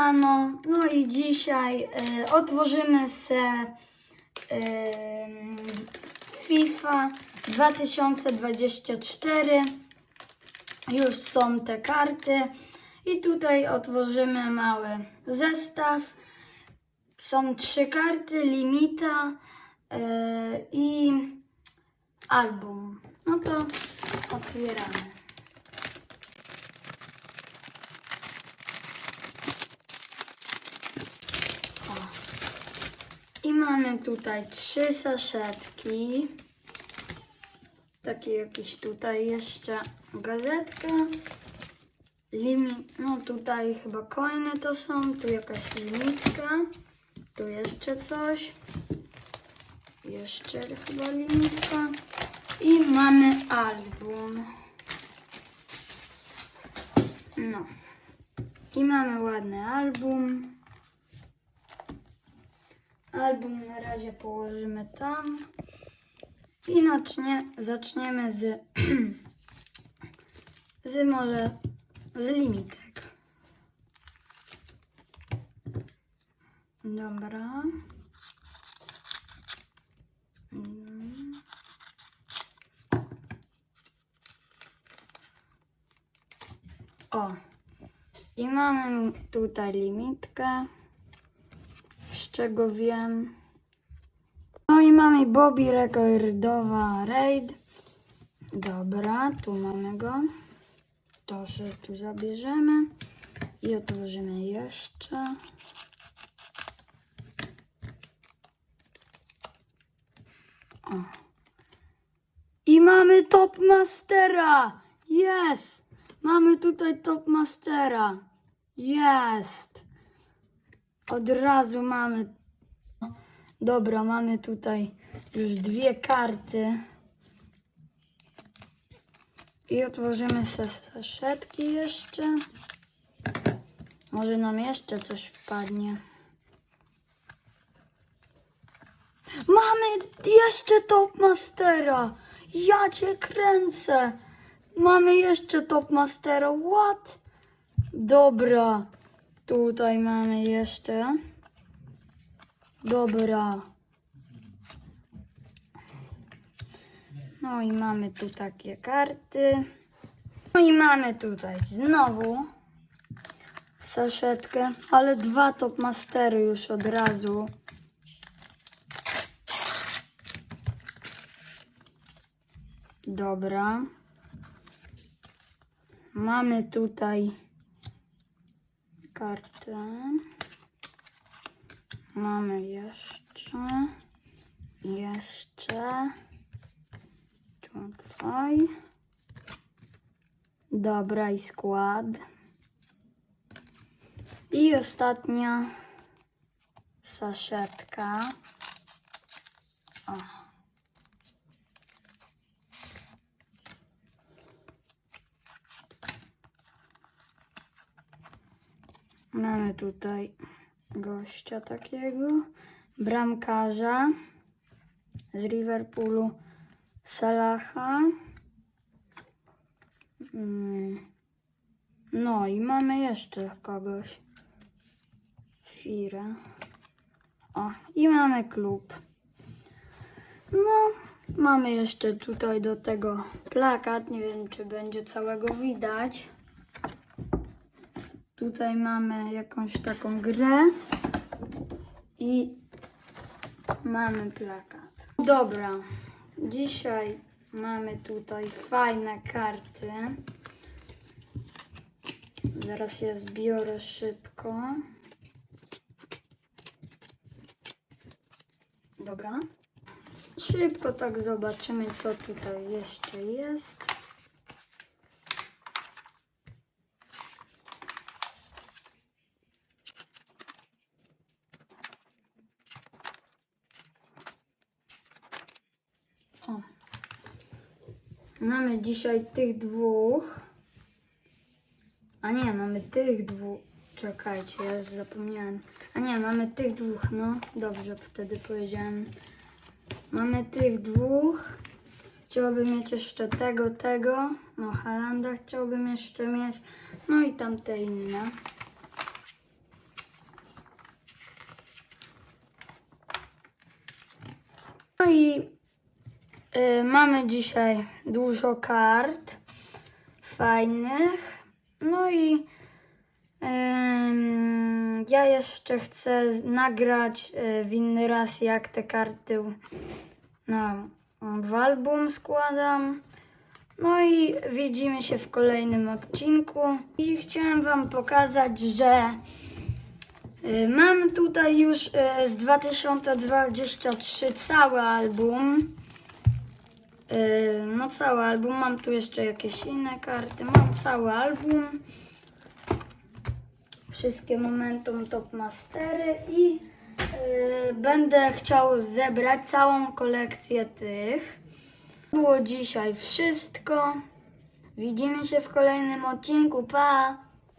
Siemano, no i dzisiaj y, otworzymy se y, FIFA 2024. Już są te karty i tutaj otworzymy mały zestaw. Są trzy karty, limita y, i album. No to otwieramy. I mamy tutaj trzy saszetki. Takie jakieś tutaj jeszcze gazetka. Limit, no tutaj chyba coiny to są, tu jakaś limitka, tu jeszcze coś, jeszcze chyba limitka i mamy album. No. I mamy ładny album. Album na razie położymy tam. I nacznie, zaczniemy z, z może z limitek. Dobra. O. I mamy tutaj limitkę z czego wiem. No i mamy Bobby rekordowa raid. Dobra, tu mamy go. To sobie tu zabierzemy i otworzymy jeszcze. O. I mamy Top Mastera! Jest! Mamy tutaj Top Mastera. Jest! Od razu mamy. Dobra, mamy tutaj już dwie karty. I otworzymy saszetki jeszcze. Może nam jeszcze coś wpadnie. Mamy jeszcze Top Mastera! Ja cię kręcę! Mamy jeszcze Top Mastera. What? Dobra. Tutaj mamy jeszcze. Dobra. No i mamy tu takie karty. No i mamy tutaj znowu saszetkę, ale dwa top mastery już od razu. Dobra. Mamy tutaj kartę. Mamy jeszcze. Jeszcze. Tutaj. Dobra i skład. I ostatnia saszetka. O. Mamy tutaj gościa takiego, bramkarza z Liverpoolu, Salaha. Mm. No i mamy jeszcze kogoś. Fira. O, i mamy klub. No, mamy jeszcze tutaj do tego plakat. Nie wiem, czy będzie całego widać. Tutaj mamy jakąś taką grę i mamy plakat. Dobra, dzisiaj mamy tutaj fajne karty. Zaraz je zbiorę szybko. Dobra. Szybko tak zobaczymy, co tutaj jeszcze jest. Mamy dzisiaj tych dwóch. A nie, mamy tych dwóch. Czekajcie, ja już zapomniałem. A nie, mamy tych dwóch, no dobrze, wtedy powiedziałem. Mamy tych dwóch. Chciałbym mieć jeszcze tego, tego. No, Halanda chciałbym jeszcze mieć. No i tamte inne. No i y, mamy dzisiaj dużo kart fajnych. No i ja jeszcze chcę nagrać y, w inny raz, jak te karty no, w album składam. No i widzimy się w kolejnym odcinku. I chciałem Wam pokazać, że y, mam tutaj już z 2023 cały album. Y, No cały album, mam tu jeszcze jakieś inne karty, mam cały album. Wszystkie Momentum Top Mastery i y, będę chciał zebrać całą kolekcję tych. Było dzisiaj wszystko. Widzimy się w kolejnym odcinku. Pa!